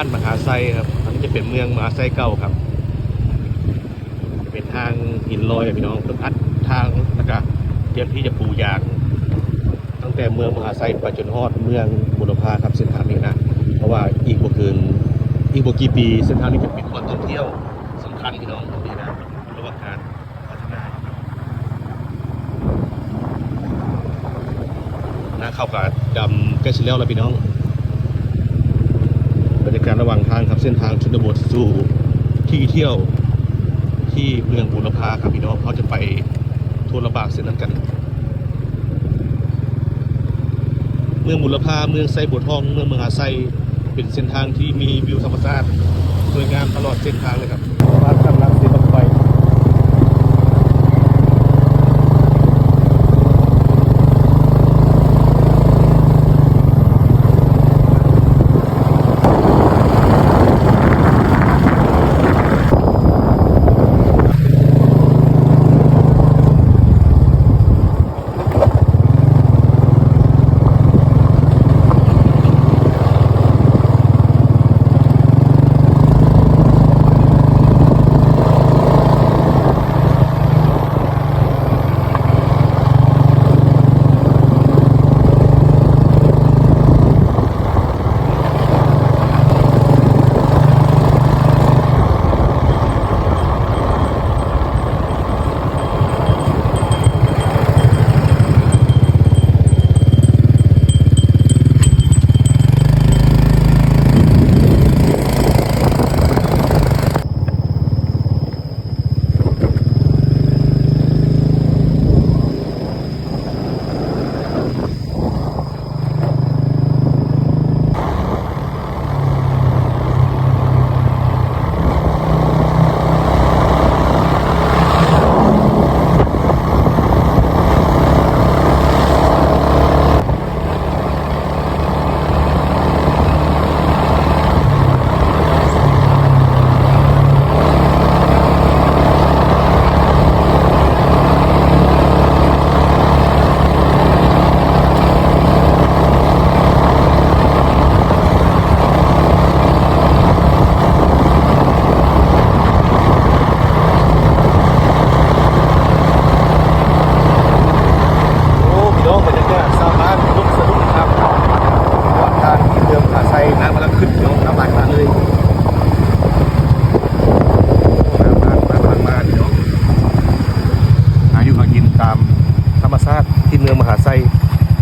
านมหาไซครับอันนี้จะเป็นเมืองมหาไซเก่าครับ เป็นทางหินลอยพี่น้องเพิ่งอัดทางแล้วก็เตรียมที่จะปูยางตั้งแต่เมืองมหาไซไปจนฮอดเมืองบุรพาครับเส้นทางนี้นะเพราะว่าอีกบ่เกินอีกบ่กี่ปีเส้นทางนี้จะเป็นคนท่องเที่ยวสำคัญพี่น้องตรงนี้นะระหว่างการพัฒนานะเข้ากับดำใกล้ชิแล้วแล้วพี่น้อง ระหว่างทางครับเส้นทางชนบทสู่ที่เที่ยวที่เมืองบุรพาครับพี่น้องเขาจะไปทัวร์ระบากเส้นนั้นกัน เมืองบุรพาเมืองไซบัวทอง เมืองมหาไซเป็นเส้นทางที่มีวิวธรรมชาติสวยงามตลอดเส้นทางเลยครับ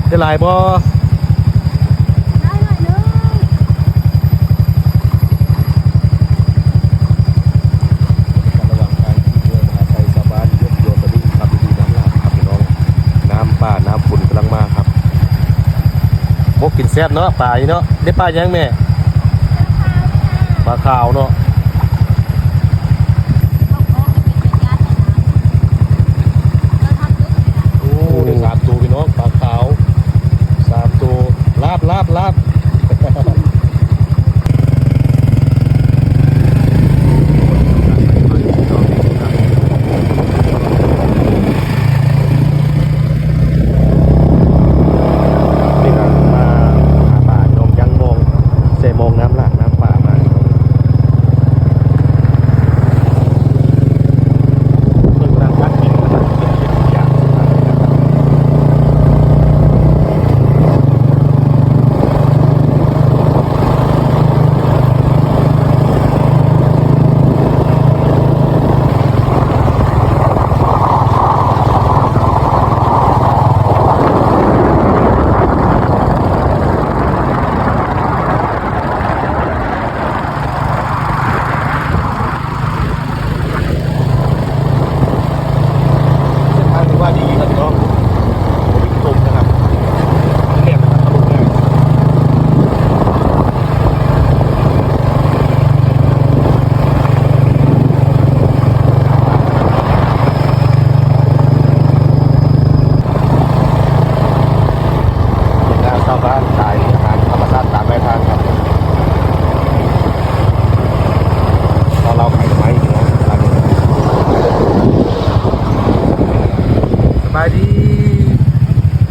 ได้หลายบ่ได้หน่อยนึงระว่างทางที่เมืองมหาไซชาวบ้านยกโยนตะลิ่งครับดูน้ำลากครับพี่น้องน้ำป่าน้ำฝนกำลังมาครับมกกินแซ่บเนาะปลานี่เนาะได้ปลายังแม่ปลาขาวเนาะ เขาก็เป็นญาตินะเราทำด้วยกันนะ โอ้ได้สามตัวพี่น้องปลาขาวสามตัว ลาบลาบลาบนี่ครับมาหาป่าน้องยังมองเสมองน้ำหลากน้ำป่ามาเพิ่งนั่งพักกินนะครับเดี๋ยวเป็นอย่างนะครับ เส้นทางถือว่าดีครับพี่น้องผมชมนะครับเรียบนะครับทะลุง่ายเป็นหน้าชาวบ้านขายอาหารธรรมชาติตามแม่ทางครับตอนเราขายไม้พี่น้องร้านนี้ สบายดี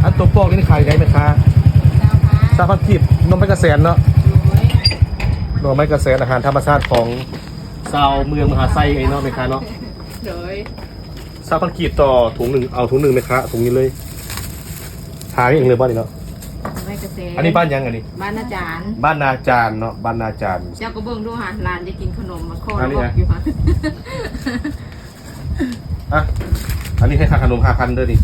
อันตัวโปกนี่ขายได้ไหมคะ เจ้าค่ะ ซาพันทิพนมไป กระแสนเนาะโอ้ยนน่อไม้กระแสอาหารธรรมชาติของชาวเมืองมหาไซไอ้เนาะไหมคะเนาะโดยซาพันกีบต่อถุงหนึ่งเอาถุงหนึ่งไหมคะถุงนี้เลยทางเองเลยบ้านนี้เนาะไม่เกษตรอันนี้บ้านยังอันนี้บ้านอาจารย์ บ้านนาจารย์เนาะบ้านนาจารย์เจ้าก็เบิ่งดูหาร้านจะกินขนมมาโคอันนี้บไงอกอยู่ค่ะอะอันนี้ให้ค่าขนมห้าพันเด้อนี่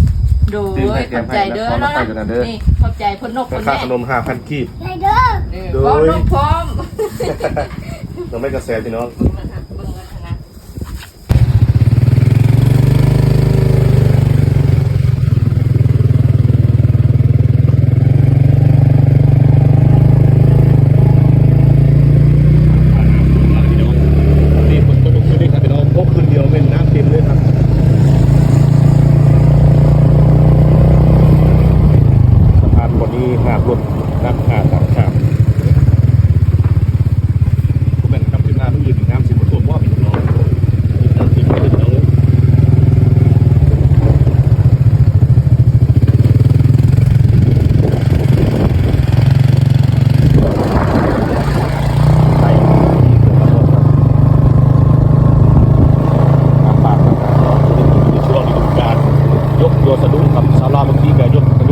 โดซื้อให้ยแกขอบใจเด้อให้แล้วขอรับไปกันนะเด้อนี่ขอบใจพนนกพนค่าแม่ขนมห้าพันกีบเออ โดย บอกนกพร้อมหน่อไม้กระแสพี่น้องเบิ่งเลยค่ะเบิ่งเลยค่ะนะ นี่ฝนตกคืนนี้ครับพี่น้องพกคืนเดียวเป็นน้ำเต็มเลยครับสะพานบนนี้หาบรถน้ำขาดสามขาดผมแบ่งกำขึ้นมาเมื่ออื่นน้ำสิบกว่าตัวว่าพี่น้องนี่น้ำติดเลยพี่น้องเลยไปน้ำปากนะครับในช่วงฤดูกาลยก โยสะดุ้งกับชาลาวบางทีแกยก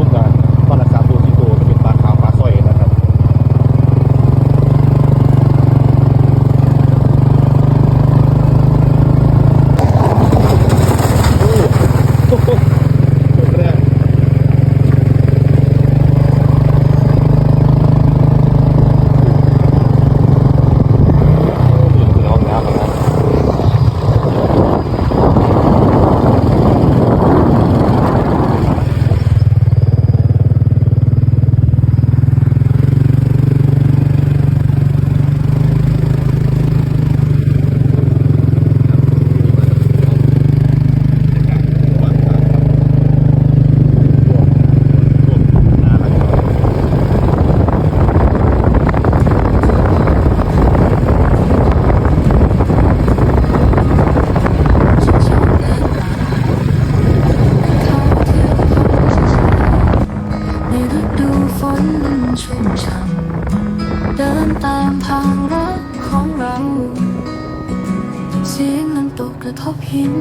กระทบหิน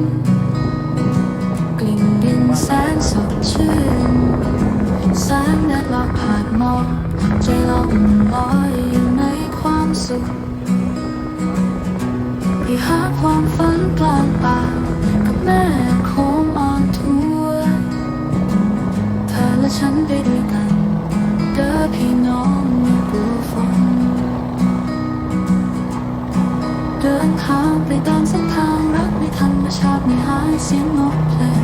กลิ่นดินแสนสดชื่นแสงแดดลอบผ่านมองใจเราอุ่นลอยอยู่ในความสุขไปหาความฝันกลางป่ากับแม่โค้งอ่อนทัวเธอและฉันไปด้วยกัน เด้อพี่น้องไม่กลัวฝนเดินทางไปตามเส้นทาง ชาติไม่หาเสียงนกเพลง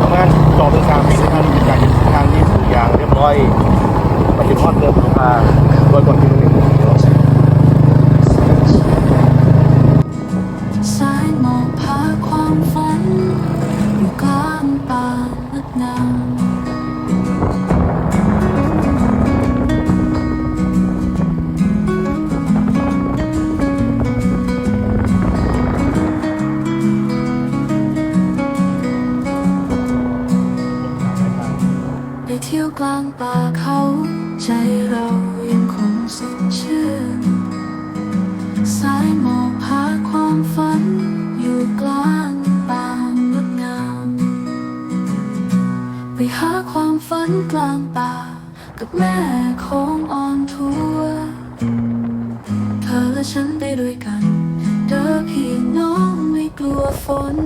ทำงานต่อเป็นสามปีทางการทางนี้ทุกยางเรียบร้อยไปถึงฮอดเดิมของทางโดยก่อนที่างป่าเขา ใจเรายังคงสดชื่น สายหมอกพาความฝัน อยู่กลางป่างดงาม ไปหาความฝันกลางป่า กับแม่โค้งออนทัวเธอและฉันไปด้วยกัน เด้อพี่น้องไม่กลัวฝน